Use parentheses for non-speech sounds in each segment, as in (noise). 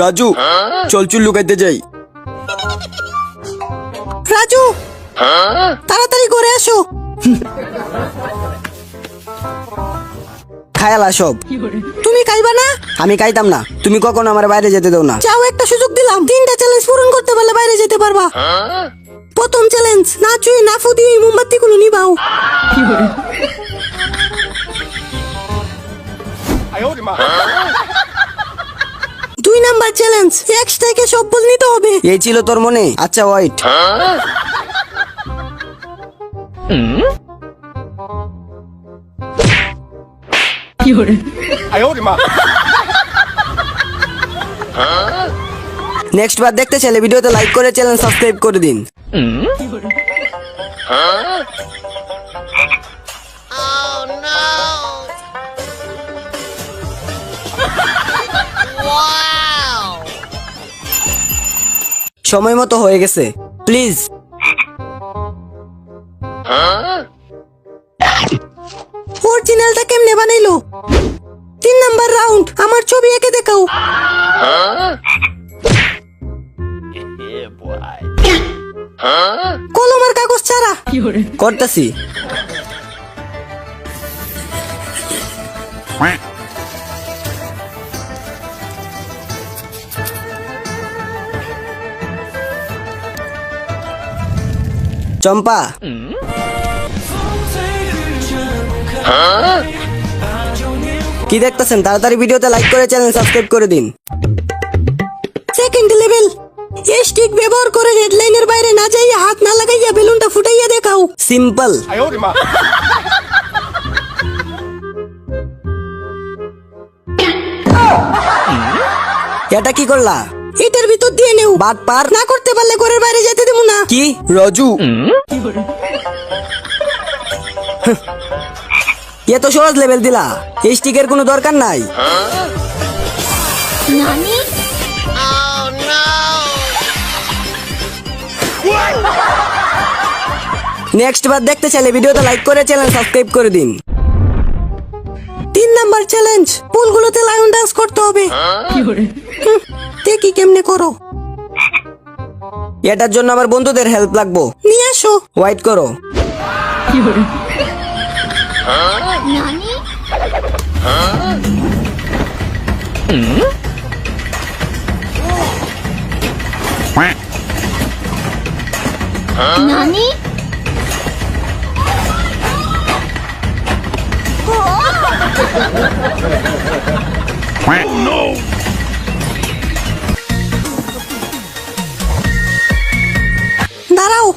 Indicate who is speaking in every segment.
Speaker 1: রাজু চল চুল লুকাইতে যাই।
Speaker 2: রাজু তাড়াতাড়ি করে আসো।
Speaker 1: খায়ালা সব।
Speaker 2: তুমি খাইবা না?
Speaker 1: আমি খাইতাম না। তুমি কখনো আমার বাইরে যেতে দাও না।
Speaker 2: যাও একটা সুযোগ দিলাম। তিনটা চ্যালেঞ্জ পূরণ করতে পারলে বাইরে যেতে পারবা। প্রথম চ্যালেঞ্জ না চুই না ফুদি এই মোমবাতি গুলো নিবাও। দুই নাম্বার চ্যালেঞ্জ এক্স থেকে সব বল নিতে হবে।
Speaker 1: এই ছিল তোর মনে? আচ্ছা নেক্সট বার দেখতে চাইলে ভিডিওতে লাইক করে চ্যানেল সাবস্ক্রাইব করে দিন। (laughs) সময় মতো হয়ে গেছে। প্লিজ
Speaker 2: অরিজিনালটা কেমনে বানাইলো? তিন নাম্বার রাউন্ড আমার ছবি এঁকে দেখাও। (laughs) কলম আর কাগজ ছাড়া।
Speaker 1: করতেছি। চম্পা। কি দেখতেছেন? তাড়াতাড়ি ভিডিওতে লাইক করে চ্যানেল সাবস্ক্রাইব করে দিন।
Speaker 2: সেকেন্ড লেভেল এই স্টিক ব্যবহার করে রেড লাইনের বাইরে
Speaker 1: সিম্পল এটা কি করলা?
Speaker 2: এটার ভিতর দিয়ে নেও।
Speaker 1: বাদ পার।
Speaker 2: না করতে পারলে ঘরের বাইরে যেতে দেবো না।
Speaker 1: কি? রজু। এ তো সহজ লেভেল দিলা। এই স্টিকের কোনো দরকার নাই। নেক্সট বার দেখতে চাইলে ভিডিওতে লাইক করে চ্যানেল সাবস্ক্রাইব করে দিন।
Speaker 2: তিন নাম্বার চ্যালেঞ্জ পুলগুলোতে লায়ন ডান্স করতে হবে। দেখি কেমনে করো?
Speaker 1: এটার জন্য আমার বন্ধুদের হেল্প লাগবো।
Speaker 2: নিয়ে আসো।
Speaker 1: ওয়াইট করো।
Speaker 2: দাঁড়াও।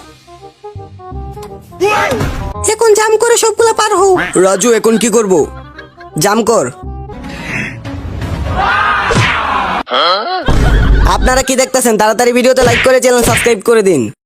Speaker 2: এখন জাম করে সবগুলো পার হও।
Speaker 1: রাজু এখন কি করব? জাম কর। আপনারা কি দেখতেছেন? তাড়াতাড়ি ভিডিওতে লাইক করে চ্যানেল সাবস্ক্রাইব করে দিন।